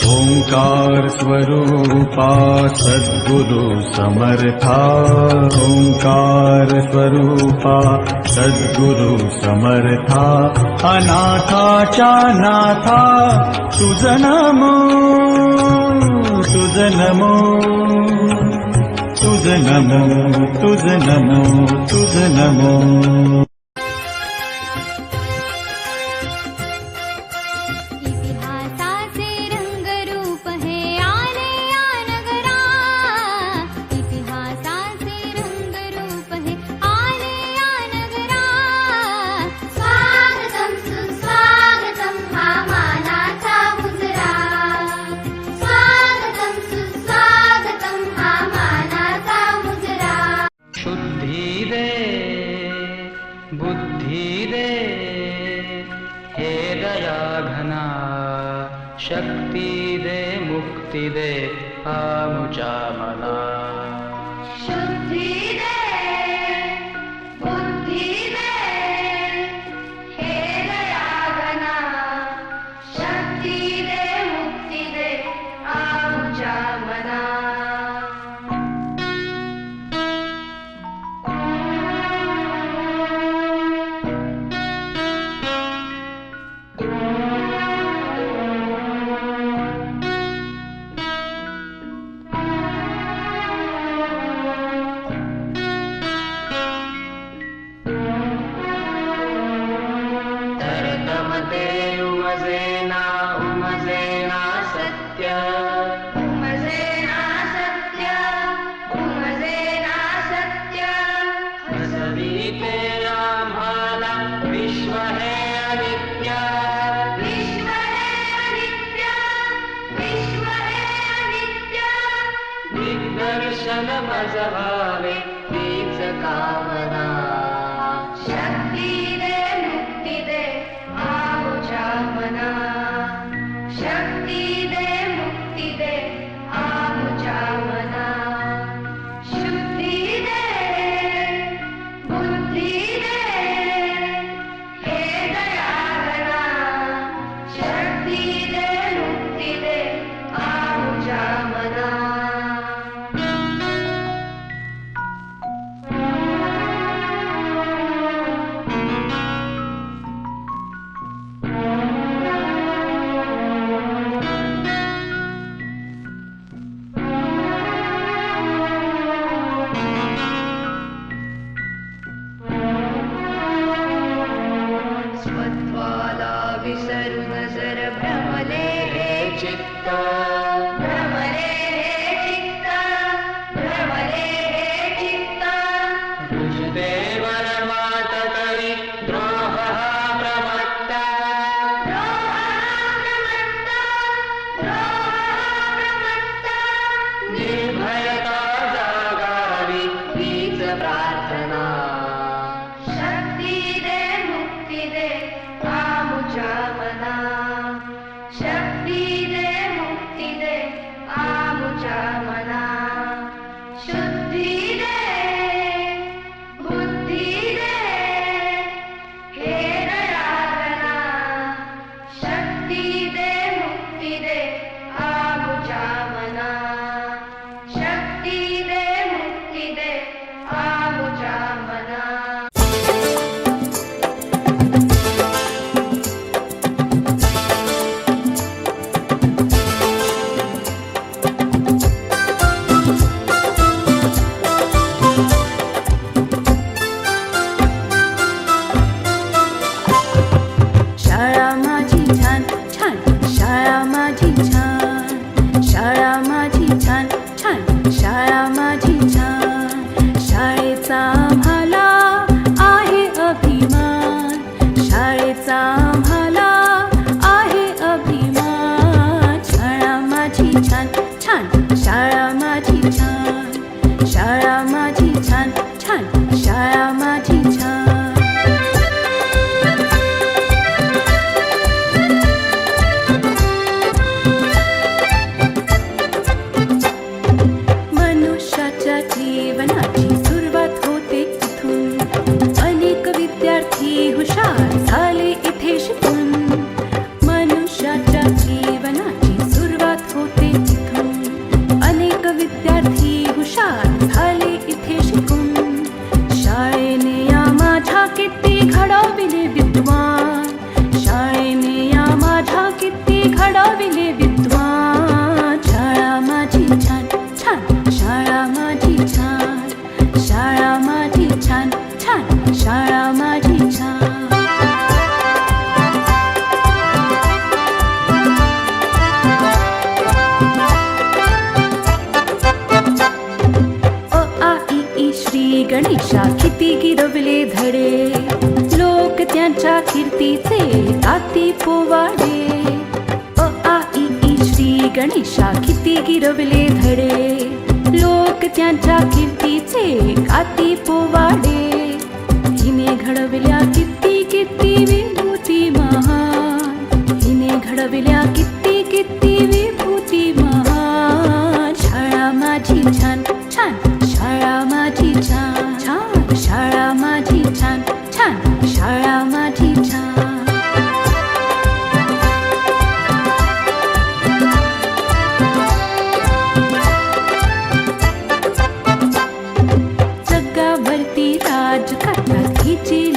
थंकार स्वरूप सद्गुरु समर्था। थंकार स्वरु सद्गुरु समर्था। अनाथा च अनाथा नमो my hand Ganesha किती गिरवले धडे लोक त्यांच्या कीर्तीचे ताती पोवाडे. अ आ ई श्री गणेशा किती गिरवले धडे लोक त्यांच्या कीर्तीचे काती पोवाडे. हिने घडविल्या किती किती विभूती महा हिने घडविल्या किती जगावरती राज करतात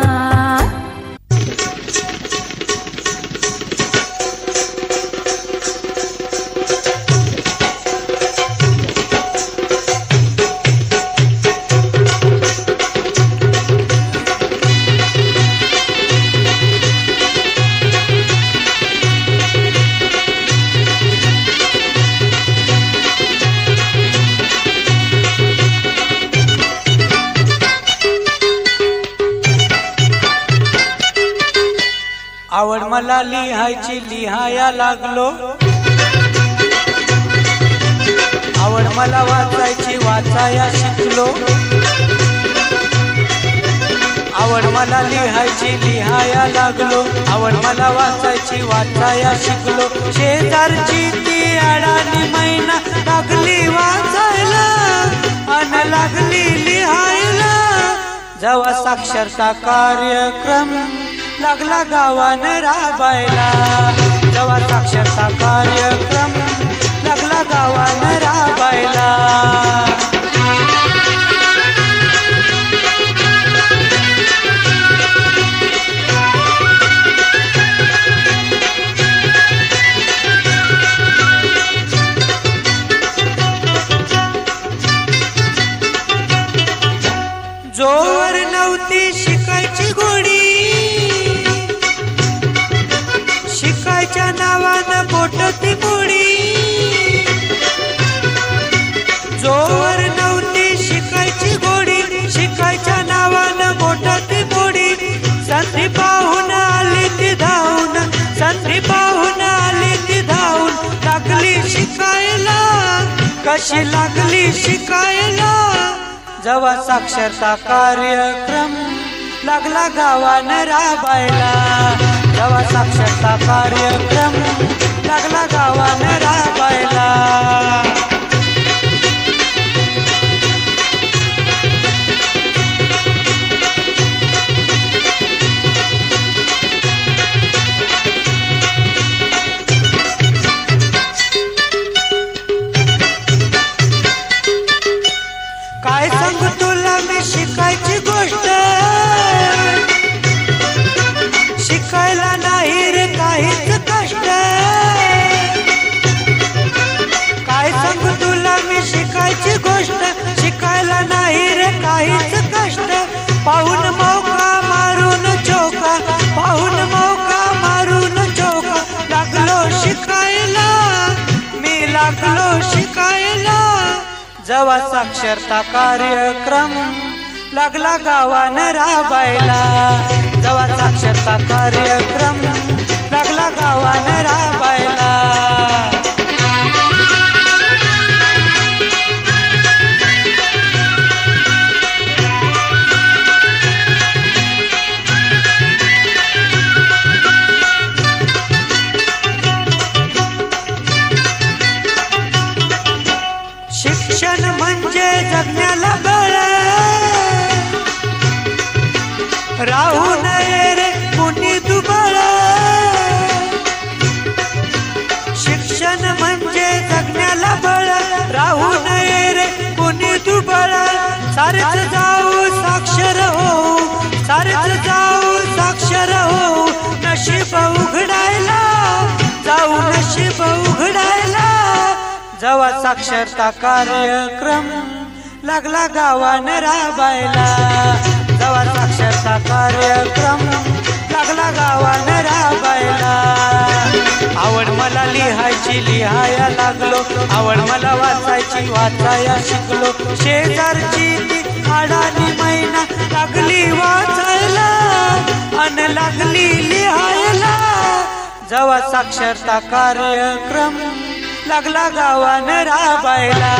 मला लिहायची लिहाया लागलो. आवड मला वाचायची वाचाया शिकलो. आवड मला लिहायची लिहाया लागलो. आवड मला वाचायची वाचाया शिकलो. शेजारची ती अडाणी महिना लागली वाचायला अन लागली लिहायला. जेव्हा साक्षरता कार्यक्रम. लागला गावान राबायला. जेव्हा साक्षरता कार्यक्रम कशी लागली शिकायला? जवा साक्षरता कार्यक्रम लागला गावानं राबायला. जवा साक्षरता कार्यक्रम लागला गावानं राबायला. जवा साक्षरता कार्यक्रम. लागला गावानं राबायला. जवा साक्षरता कार्यक्रम. लागला गावानं राबायला. शिक्षण म्हणजे जगण्याला बळ. राहू नये रे कोणी दुबळ. सारच जाऊ साक्षर हो सारच जाऊ साक्षर हो नशीब उघडायला. जाऊ नशीब उघडायला. जवा साक्षरता कार्यक्रम. लागला गावानं राबायला. जवा साक्षरता कार्यक्रम. लागला गावानं राबायला. आवड मला लिहायची लिहाया लागलो. आवड मला वाचायची वाचाया शिकलो. शेजारची ती महिना मैना लागली वाचायला अन लागली लिहायला. जवा साक्षरता कार्यक्रम लागला गावानं राबायला.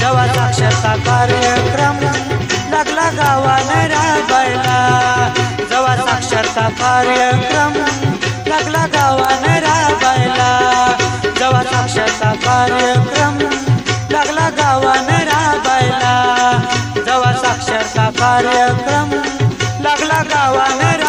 जवा साक्षरता कार्यक्रम लागला गावानं राबायला. जवा साक्षरता कार्यक्रम. लागला गावानं राबायला. जवा साक्षरता कार्यक्रम. लागला गावानं राबायला. जवा साक्षरता कार्यक्रम. लागला गावानं